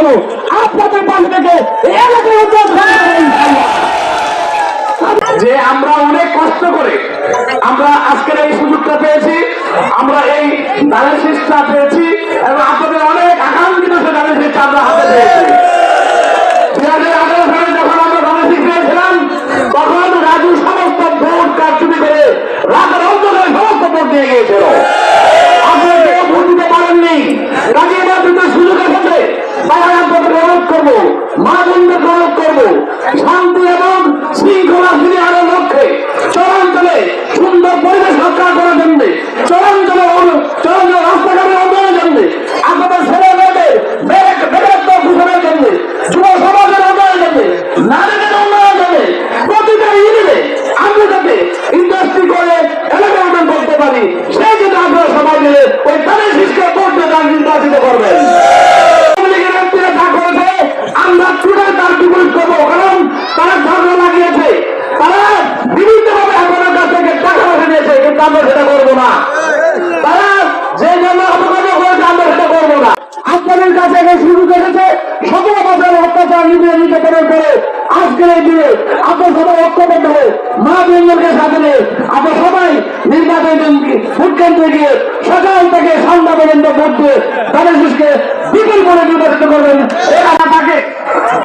হলো আপনাদের পাশে থেকে যে আমরা অনেক কষ্ট করে আমরা আজকের এই সুযোগটা পেয়েছি, আমরা এই ডায়ালিসিসটা পেয়েছি, এবং আপনাদের অনেক আকাঙ্ক্ষিত সে ডায়ালিসিসটা আমরা হাতে পেয়েছি। এসে শুরু করেছে। সতেরো বছর অত্যাচার নিয়ে নির্যাতনের পরে আজকের এই দিনে আপনার সবাই ঐক্যবদ্ধ হয়ে মা বন্ধুকে সাথে নিয়ে আমরা সবাই নির্বাচন ভোট কেন্দ্রে গিয়ে সকাল থেকে সন্ধ্যা পর্যন্ত ভোট দিয়ে তাদের দেশকে বিপুল করে নির্বাচিত করবেন। এরা থাকে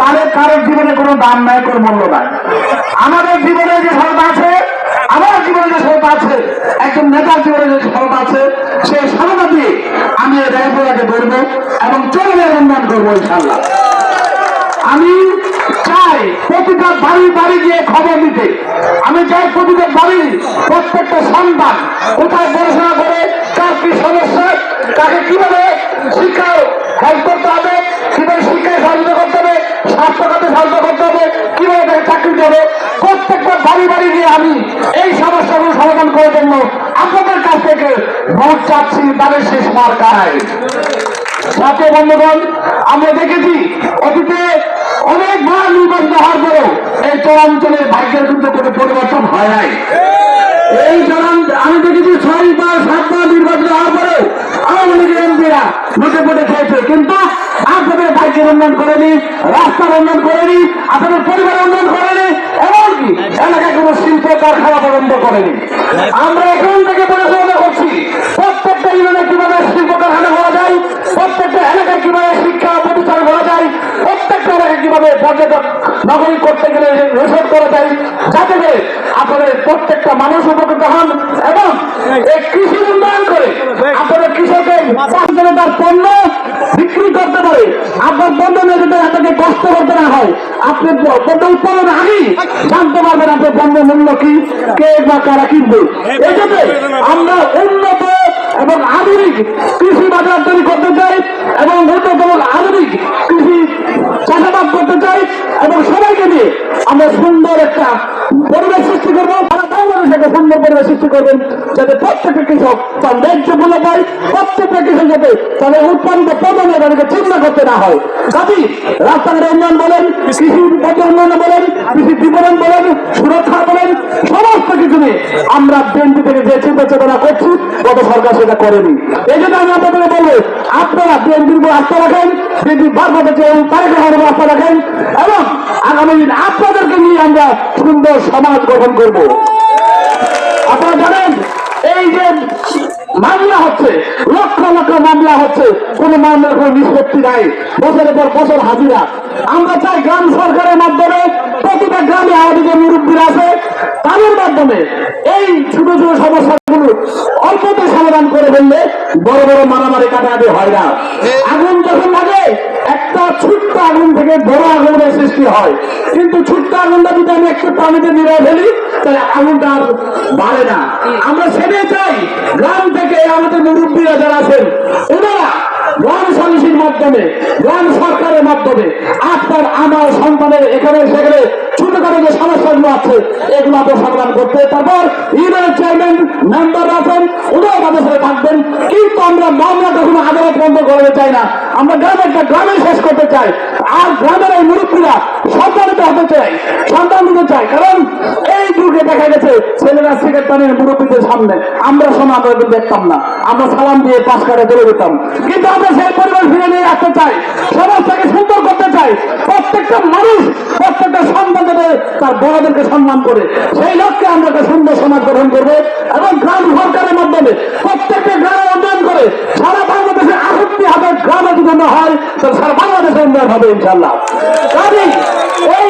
তাদের কারোর জীবনে কোনো দাম নাই, কোনো মূল্য নাই। আমাদের জীবনে যে সরব আছে, আমার জীবনে যে সরব আছে, একজন নেতার জীবনে যে সরব আছে সেই সরবতা আমি রায়পুরাকে ধরবো এবং চলবে উন্নয়ন করব ইনশাল্লাহ আমি চাই প্রতিটা বাড়ি বাড়ি গিয়ে খবর দিতে। আমি চাই প্রতিটা বাড়ি প্রত্যেকটা সন্তান কোথায় পড়াশোনা করে তার কি সমস্যা তাকে কীভাবে চাচ্ছি তাদের শেষ মার্কায়। সাথে বন্ধুগণ, আমরা দেখেছি অতীতে অনেকবার নির্বাচিত হওয়ার পরেও এই চরাঞ্চলের ভাগ্যের কিন্তু কোনো পরিবর্তন হয় নাই। এই চরান আমি দেখেছি ছয়বার সাতবার নির্বাচিত হওয়ার পরেও আওয়ামী লীগের এমপিরা লুটে পুটে খেয়েছে। কিন্তু আপনাদের ভাগ্যের উন্নয়ন করেনি রাস্তার উন্নয়ন করেনি, আপনাদের পরিবার উন্নয়ন করেনি, এমনকি এলাকায় কোনো শিল্প কারখানা বন্ধ করেনি। আমরা এখন থেকে পরিচালনা প্রত্যেকটা পর্যটক নগরী করতে গেলে রিসোর্ট করা যায় যাতে করে আপনাদের প্রত্যেকটা মানুষ উপকৃত হন এবং এই কৃষি উন্নয়ন করে আপনাদের কৃষকের তার পণ্য বিক্রি করতে পারে। আপনার পণ্য নিয়ে যাতে আপনাকে কষ্ট করতে না হয়, আপনি পণ্য উৎপাদন আগেই জানতে পারবেন আপনার পণ্য মূল্য কি, কে বা কারা কিনবে। এটাতে আমরা উন্নত এবং আধুনিক কৃষি বাজার তৈরি যাতে প্রত্যেকটা কৃষক তার ন্যায্য মূল্য পায় প্রত্যেকটা কৃষক যাতে তাদের উৎপাদিত নিয়ে তাদেরকে চিন্তা করতে না হয়। কাজী রাস্তাঘাটের উন্নয়ন বলেন, কৃষি উন্নয়ন বলেন, কৃষি বিপণন বলেন, সুরক্ষা বলেন, সমস্ত কিছু নিয়ে আমরা বিএনপি থেকে যে চিন্তা চেতনা করছি, গত সরকার সেটা করেনি। এই জন্য আমি আপনাদের বলব, আপনারা বিএনপির উপর আস্থা রাখেন, বিএনপি বারবার তারেক রহমানের উপর আস্থা রাখেন, এবং আগামী দিন আপনাদেরকে নিয়ে আমরা সুন্দর সমাজ গঠন করব। আপনারা জানেন এই যে মামলা হচ্ছে, লক্ষ লক্ষ মামলা হচ্ছে, কোন মামলার কোন নিষ্পত্তি নাই। বছরের পর বছর হাজিরা। আমরা চাই গ্রাম সরকারের মাধ্যমে প্রতিটা গ্রামে আমাদের মুরব্বীরা আছে, তাদের মাধ্যমে এই ছোট ছোট সমস্যাগুলো অল্পতে সমাধান করে ফেললে বড় বড় মারামারি কাটাকাটি হয় না। আগুন থেকে বড় আগুনের সৃষ্টি হয়। কিন্তু ছোট্ট আগুনটা যদি আমি একটু পানিতে নিয়ে ফেলি, তাহলে আগুনটা আর বাড়ে না। আমরা সেটাই চাই। গ্রাম থেকে আমাদের মুরব্বীরা যারা আছেন, ওনারা গ্রাম সমিতির মাধ্যমে, গ্রাম সরকারের মাধ্যমে আপনার আমার সন্তানের এখানে সেখানে ছোটখাটো যে সমস্যাগুলো আছে, এগুলো আপনার সমাধান করতে। তারপর ইউনিয়ন চেয়ারম্যান মেম্বার আছেন ওনারা তাদের সাথে থাকবেন। কিন্তু আমরা মামলা কখনো আদালত বন্ধ করতে চাই না। আমরা গ্রামে একটা গ্রামে শেষ করতে চাই। আর গ্রামের এই মুরব্বীরা সন্তানিত হতে চাই সন্তান দিতে চাই কারণ এই যুগে দেখা গেছে, ছেলেরা সিগারেট টানের মুরব্বীদের সামনে। আমরা সময় আমরা দেখতাম না। আমরা সালাম দিয়ে পাশ কাটে চলে যেতাম। কিন্তু আমরা সেই পরিবার ফিরে নিয়ে আসতে চাই, সমাজটাকে সুন্দর করতে চাই। প্রত্যেকটা মানুষ, প্রত্যেকটা সন্তান তার বড়দেরকে সম্মান করে। সেই লক্ষ্যে আমরা একটা সুন্দর সমাজ গঠন করব এবং গ্রাম সরকারের মাধ্যমে প্রত্যেকটা গ্রামে উন্নয়ন করে সারা বাংলাদেশে আষট্টি হাজার গ্রামে যদি উন্নয়ন হয় তাহলে সারা উন্নয়ন হবে ইনশাল্লাহ কাজেই এই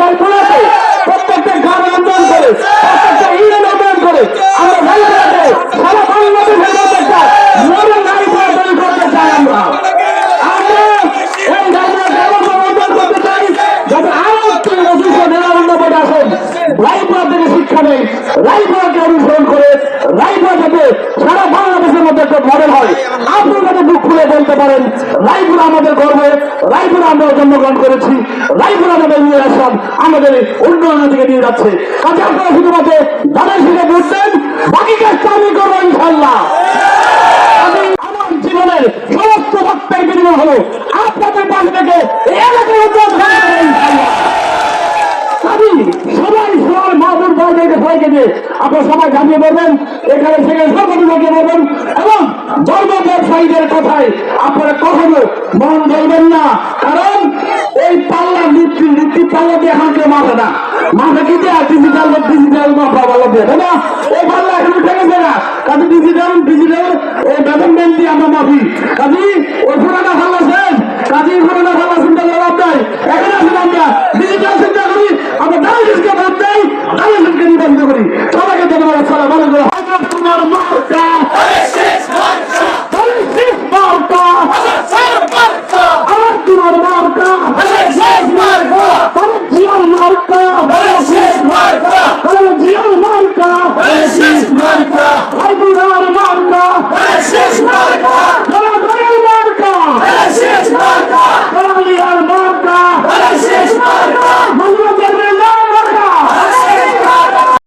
রায়পুরাতে প্রত্যেকটা গ্রামে উন্নয়ন করে, প্রত্যেকটা ইউনিয়ন উন্নয়ন করে, আমরা রায়পুরাতে সারা রায়পুরা তৈরি করতে চাই আমরা। করে সারা বাংলাদেশের মধ্যে একটা মডেল হয়। আপনারা যাতে খুলে বলতে পারেন রায়পুরা আমাদের গর্বে রায়পুরা আমরা জন্মগ্রহণ করেছি। রায়পুরা আমাদের নিয়ে আসলাম। আমাদের উন্নয়নের দিকে নিয়ে যাচ্ছে। কাজে আপনারা শুধুমাত্র দানের শিখে বুঝতেন বাকি কাজটা আমি করব ইনশাল্লাহ জীবনের সমস্ত বক্তার বিনিময় হলো আপনাদের পাশ থেকে এলাকার উন্নয়ন আমি সবাই সবাই মাহবুব ভাইদেরকে সবাইকে দিয়ে সবাই জানিয়ে বলবেন এখানে সেখানে সর্ববিভাগে বলবেন এবং ধর্ম ব্যবসায়ীদের কথায় আপনারা কখনো মন ধরবেন না। কারণ এই পাল্লা নীতি নীতি পাল্লা দিয়ে এখন কেউ না। মাপে কি দেয়? ডিজিটাল ডিজিটাল মাথা পাল্লা দিয়ে, তাই না? এই পাল্লা এখন ঠেকেছে না। কাজে ডিজিটাল ডিজিটাল এই বেতনমেন্ট দিয়ে আমরা মাফি। কাজে, ওই পুরানা ভালো শেষ। কাজে, এই পুরানা পাল্লা চিন্তা করে লাভ এখন আসেন আমরা। ডিজিটাল চিন্তা করি, আমরা দাম শিক্ষা বাদ দেই নিবন্ধ করি। সবাইকে ধন্যবাদ। সালাম আলাইকুম। হজরত তোমার মুখটা